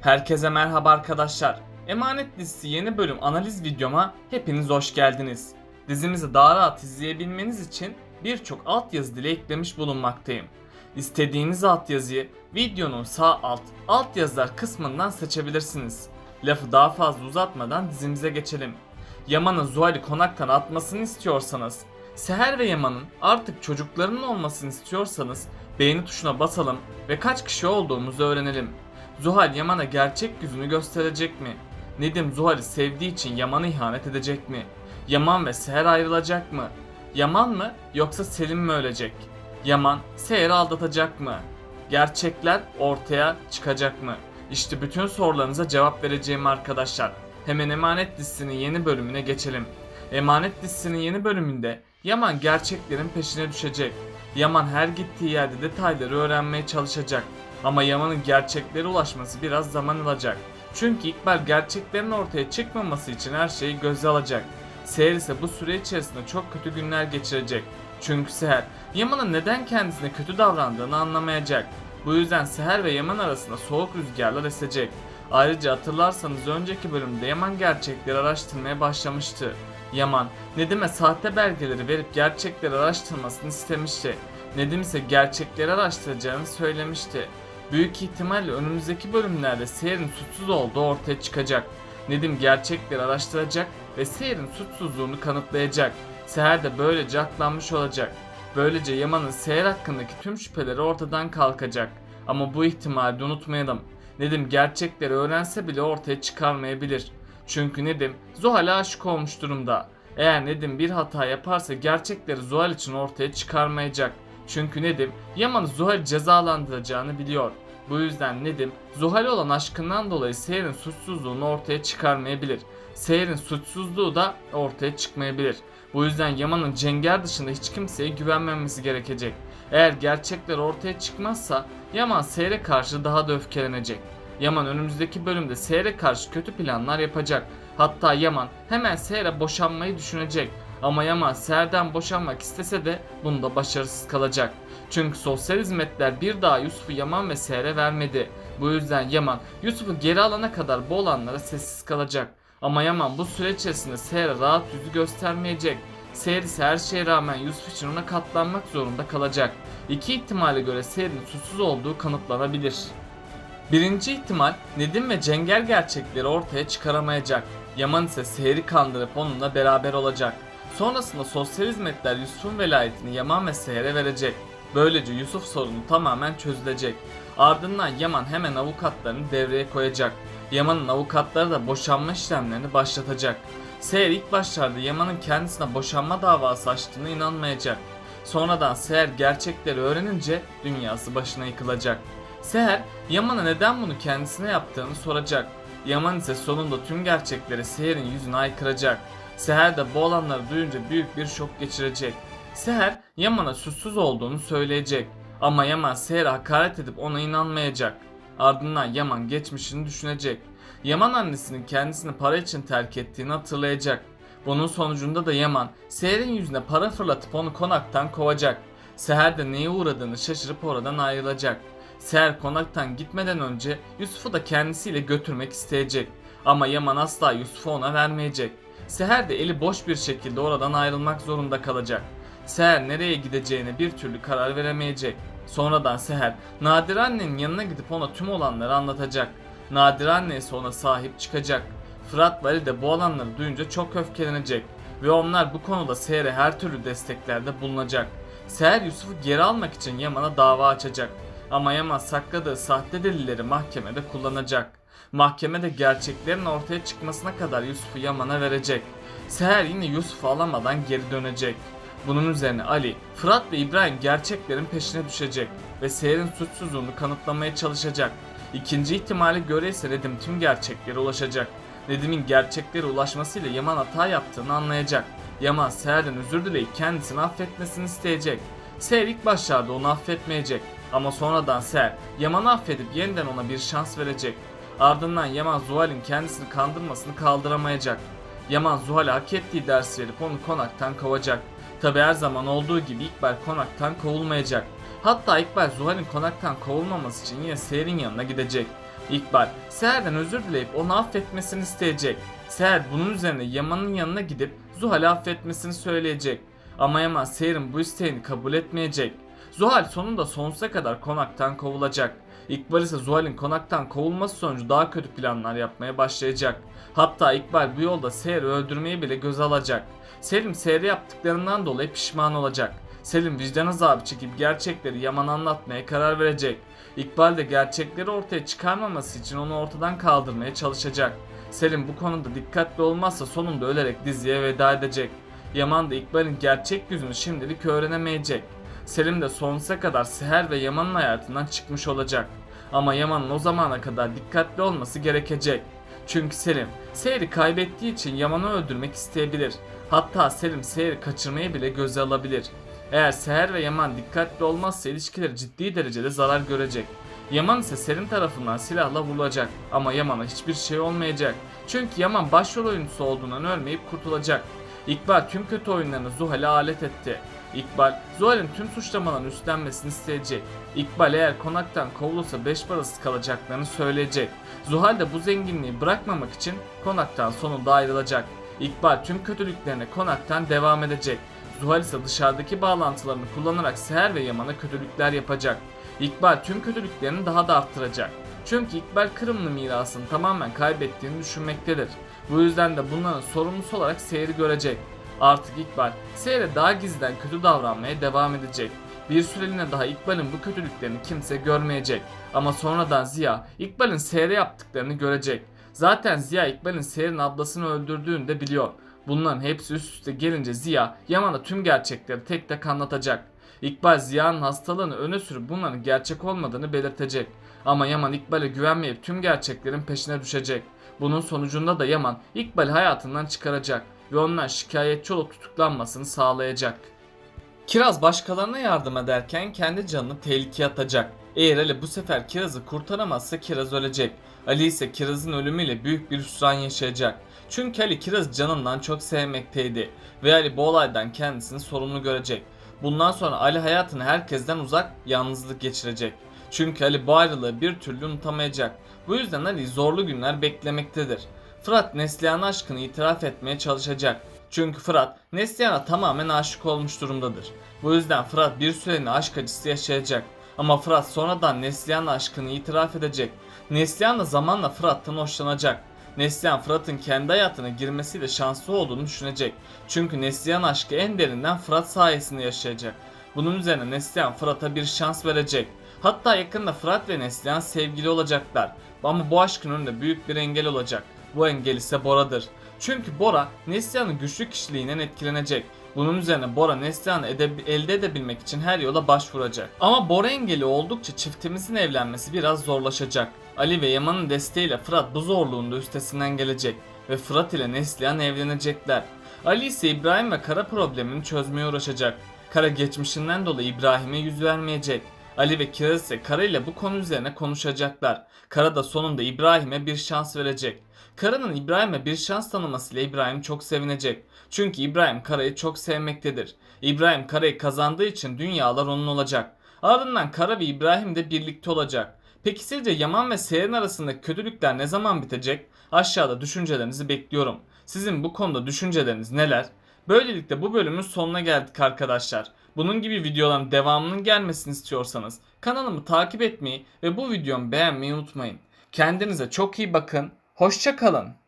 Herkese merhaba arkadaşlar. Emanet dizisi yeni bölüm analiz videoma hepiniz hoş geldiniz. Dizimizi daha rahat izleyebilmeniz için birçok altyazı dili eklemiş bulunmaktayım. İstediğiniz altyazıyı videonun sağ alt altyazılar kısmından seçebilirsiniz. Lafı daha fazla uzatmadan dizimize geçelim. Yaman'ın Zuhal'i konaktan atmasını istiyorsanız, Seher ve Yaman'ın artık çocuklarının olmasını istiyorsanız beğeni tuşuna basalım ve kaç kişi olduğumuzu öğrenelim. Zuhal Yaman'a gerçek yüzünü gösterecek mi? Nedim Zuhal'i sevdiği için Yaman'a ihanet edecek mi? Yaman ve Seher ayrılacak mı? Yaman mı yoksa Selim mi ölecek? Yaman Seher'i aldatacak mı? Gerçekler ortaya çıkacak mı? İşte bütün sorularınıza cevap vereceğim arkadaşlar. Hemen Emanet dizisinin yeni bölümüne geçelim. Emanet dizisinin yeni bölümünde Yaman gerçeklerin peşine düşecek. Yaman her gittiği yerde detayları öğrenmeye çalışacak. Ama Yaman'ın gerçeklere ulaşması biraz zaman alacak. Çünkü İkbal gerçeklerin ortaya çıkmaması için her şeyi göze alacak. Seher ise bu süre içerisinde çok kötü günler geçirecek. Çünkü Seher, Yaman'ın neden kendisine kötü davrandığını anlamayacak. Bu yüzden Seher ve Yaman arasında soğuk rüzgarlar esecek. Ayrıca hatırlarsanız önceki bölümde Yaman gerçekleri araştırmaya başlamıştı. Yaman, Nedim'e sahte belgeleri verip gerçekleri araştırmasını istemişti. Nedim ise gerçekleri araştıracağını söylemişti. Büyük ihtimalle önümüzdeki bölümlerde Seher'in suçsuz olduğu ortaya çıkacak. Nedim gerçekleri araştıracak ve Seher'in suçsuzluğunu kanıtlayacak. Seher de böylece aklanmış olacak. Böylece Yaman'ın Seher hakkındaki tüm şüpheleri ortadan kalkacak. Ama bu ihtimali unutmayalım. Nedim gerçekleri öğrense bile ortaya çıkarmayabilir. Çünkü Nedim Zuhal'e aşık olmuş durumda. Eğer Nedim bir hata yaparsa gerçekleri Zuhal için ortaya çıkarmayacak. Çünkü Nedim Yaman'ı Zuhal cezalandıracağını biliyor. Bu yüzden Nedim Zuhal'e olan aşkından dolayı Seher'in suçsuzluğunu ortaya çıkarmayabilir. Seher'in suçsuzluğu da ortaya çıkmayabilir. Bu yüzden Yaman'ın Cenger dışında hiç kimseye güvenmemesi gerekecek. Eğer gerçekler ortaya çıkmazsa Yaman Seher'e karşı daha da öfkelenecek. Yaman önümüzdeki bölümde Seher'e karşı kötü planlar yapacak. Hatta Yaman hemen Seher'e boşanmayı düşünecek. Ama Yaman Seher'den boşanmak istese de bunda başarısız kalacak. Çünkü sosyal hizmetler bir daha Yusuf'u Yaman ve Seher'e vermedi. Bu yüzden Yaman Yusuf'u geri alana kadar bu olanlara sessiz kalacak. Ama Yaman bu süre içerisinde Seher'e rahat yüzü göstermeyecek. Seher ise her şeye rağmen Yusuf için ona katlanmak zorunda kalacak. İki ihtimale göre Seher'in suçsuz olduğu kanıtlanabilir. Birinci ihtimal Nedim ve Cenger gerçekleri ortaya çıkaramayacak. Yaman ise Seher'i kandırıp onunla beraber olacak. Sonrasında sosyal hizmetler Yusuf'un velayetini Yaman ve Seher'e verecek. Böylece Yusuf sorunu tamamen çözülecek. Ardından Yaman hemen avukatlarını devreye koyacak. Yaman'ın avukatları da boşanma işlemlerini başlatacak. Seher ilk başlarda Yaman'ın kendisine boşanma davası açtığına inanmayacak. Sonradan Seher gerçekleri öğrenince dünyası başına yıkılacak. Seher, Yaman'a neden bunu kendisine yaptığını soracak. Yaman ise sonunda tüm gerçekleri Seher'in yüzüne aykıracak. Seher de bu olanları duyunca büyük bir şok geçirecek. Seher, Yaman'a suçsuz olduğunu söyleyecek. Ama Yaman Seher'e hakaret edip ona inanmayacak. Ardından Yaman geçmişini düşünecek. Yaman annesinin kendisini para için terk ettiğini hatırlayacak. Bunun sonucunda da Yaman, Seher'in yüzüne para fırlatıp onu konaktan kovacak. Seher de neye uğradığını şaşırıp oradan ayrılacak. Seher konaktan gitmeden önce Yusuf'u da kendisiyle götürmek isteyecek. Ama Yaman asla Yusuf'u ona vermeyecek. Seher de eli boş bir şekilde oradan ayrılmak zorunda kalacak. Seher nereye gideceğine bir türlü karar veremeyecek. Sonradan Seher, Nadir annenin yanına gidip ona tüm olanları anlatacak. Nadir anne ise ona sahip çıkacak. Fırat Ali de bu olanları duyunca çok öfkelenecek. Ve onlar bu konuda Seher'e her türlü desteklerde bulunacak. Seher Yusuf'u geri almak için Yaman'a dava açacak. Ama Yaman sakladığı sahte delilleri mahkemede kullanacak. Mahkemede gerçeklerin ortaya çıkmasına kadar Yusuf'u Yaman'a verecek. Seher yine Yusuf'u alamadan geri dönecek. Bunun üzerine Ali, Fırat ve İbrahim gerçeklerin peşine düşecek ve Seher'in suçsuzluğunu kanıtlamaya çalışacak. İkinci ihtimale göre ise Nedim tüm gerçeklere ulaşacak. Nedim'in gerçeklere ulaşmasıyla Yaman hata yaptığını anlayacak. Yaman Seher'den özür dileyip kendisini affetmesini isteyecek. Seher ilk başlarda onu affetmeyecek ama sonradan Seher Yaman'ı affedip yeniden ona bir şans verecek. Ardından Yaman Zuhal'in kendisini kandırmasını kaldıramayacak. Yaman Zuhal'e hak ettiği dersi verip onu konaktan kovacak. Tabi her zaman olduğu gibi İkbal konaktan kovulmayacak. Hatta İkbal Zuhal'in konaktan kovulmaması için yine Seher'in yanına gidecek. İkbal, Seher'den özür dileyip onu affetmesini isteyecek. Seher bunun üzerine Yaman'ın yanına gidip Zuhal'i affetmesini söyleyecek. Ama Yaman Seher'in bu isteğini kabul etmeyecek. Zuhal sonunda sonsuza kadar konaktan kovulacak. İkbal ise Zuhal'in konaktan kovulması sonucu daha kötü planlar yapmaya başlayacak. Hatta İkbal bu yolda Seher'i öldürmeyi bile göze alacak. Selim Seher'e yaptıklarından dolayı pişman olacak. Selim vicdan azabı çekip gerçekleri Yaman'a anlatmaya karar verecek. İkbal de gerçekleri ortaya çıkarmaması için onu ortadan kaldırmaya çalışacak. Selim bu konuda dikkatli olmazsa sonunda ölerek diziye veda edecek. Yaman da İkbal'in gerçek yüzünü şimdilik öğrenemeyecek. Selim de sonsuza kadar Seher ve Yaman'ın hayatından çıkmış olacak. Ama Yaman'ın o zamana kadar dikkatli olması gerekecek. Çünkü Selim, Seher'i kaybettiği için Yaman'ı öldürmek isteyebilir. Hatta Selim Seher'i kaçırmayı bile göze alabilir. Eğer Seher ve Yaman dikkatli olmazsa ilişkileri ciddi derecede zarar görecek. Yaman ise Selim tarafından silahla vurulacak ama Yaman'a hiçbir şey olmayacak. Çünkü Yaman başrol oyuncusu olduğundan ölmeyip kurtulacak. İkbal tüm kötü oyunlarını Zuhal'e alet etti. İkbal, Zuhal'in tüm suçlamalarını üstlenmesini isteyecek. İkbal eğer konaktan kovulursa beş parasız kalacaklarını söyleyecek. Zuhal de bu zenginliği bırakmamak için konaktan sonunda ayrılacak. İkbal tüm kötülüklerine konaktan devam edecek. Zuhal ise dışarıdaki bağlantılarını kullanarak Seher ve Yaman'a kötülükler yapacak. İkbal tüm kötülüklerini daha da arttıracak. Çünkü İkbal Kırımlı mirasını tamamen kaybettiğini düşünmektedir. Bu yüzden de bunların sorumlusu olarak Seher'i görecek. Artık İkbal, Seher'e daha gizliden kötü davranmaya devam edecek. Bir süreliğine daha İkbal'in bu kötülüklerini kimse görmeyecek. Ama sonradan Ziya, İkbal'in Seher'e yaptıklarını görecek. Zaten Ziya İkbal'in Seher'in ablasını öldürdüğünü de biliyor. Bunların hepsi üst üste gelince Ziya, Yaman'a tüm gerçekleri tek tek anlatacak. İkbal Ziya'nın hastalığını öne sürüp bunların gerçek olmadığını belirtecek. Ama Yaman İkbal'e güvenmeyip tüm gerçeklerin peşine düşecek. Bunun sonucunda da Yaman İkbal'i hayatından çıkaracak ve ondan şikayetçi olup tutuklanmasını sağlayacak. Kiraz başkalarına yardım ederken kendi canını tehlikeye atacak. Eğer Ali bu sefer Kiraz'ı kurtaramazsa Kiraz ölecek. Ali ise Kiraz'ın ölümüyle büyük bir hüsran yaşayacak. Çünkü Ali Kiraz'ı canından çok sevmekteydi ve Ali bu olaydan kendisini sorumlu görecek. Bundan sonra Ali hayatını herkesten uzak, yalnızlık geçirecek. Çünkü Ali bu ayrılığı bir türlü unutamayacak. Bu yüzden Ali zorlu günler beklemektedir. Fırat Neslihan aşkını itiraf etmeye çalışacak. Çünkü Fırat Neslihan'a tamamen aşık olmuş durumdadır. Bu yüzden Fırat bir süreliğine aşk acısı yaşayacak. Ama Fırat sonradan Neslihan'la aşkını itiraf edecek. Neslihan da zamanla Fırat'tan hoşlanacak. Neslihan Fırat'ın kendi hayatına girmesiyle şanslı olduğunu düşünecek. Çünkü Neslihan aşkı en derinden Fırat sayesinde yaşayacak. Bunun üzerine Neslihan Fırat'a bir şans verecek. Hatta yakında Fırat ve Neslihan sevgili olacaklar. Ama bu aşkın önünde büyük bir engel olacak. Bu engel ise Bora'dır. Çünkü Bora Neslihan'ın güçlü kişiliğinden etkilenecek. Bunun üzerine Bora Neslihan'ı elde edebilmek için her yola başvuracak. Ama Bora engeli oldukça çiftimizin evlenmesi biraz zorlaşacak. Ali ve Yaman'ın desteğiyle Fırat bu zorluğun da üstesinden gelecek ve Fırat ile Neslihan evlenecekler. Ali ise İbrahim ve Kara problemini çözmeye uğraşacak. Kara geçmişinden dolayı İbrahim'e yüz vermeyecek. Ali ve Kiraz ise Kara ile bu konu üzerine konuşacaklar. Kara da sonunda İbrahim'e bir şans verecek. Kara'nın İbrahim'e bir şans tanımasıyla İbrahim çok sevinecek. Çünkü İbrahim Kara'yı çok sevmektedir. İbrahim Kara'yı kazandığı için dünyalar onun olacak. Ardından Kara ve İbrahim de birlikte olacak. Peki sizce Yaman ve Seher'in arasındaki kötülükler ne zaman bitecek? Aşağıda düşüncelerinizi bekliyorum. Sizin bu konuda düşünceleriniz neler? Böylelikle bu bölümün sonuna geldik arkadaşlar. Bunun gibi videoların devamının gelmesini istiyorsanız kanalımı takip etmeyi ve bu videomu beğenmeyi unutmayın. Kendinize çok iyi bakın. Hoşça kalın.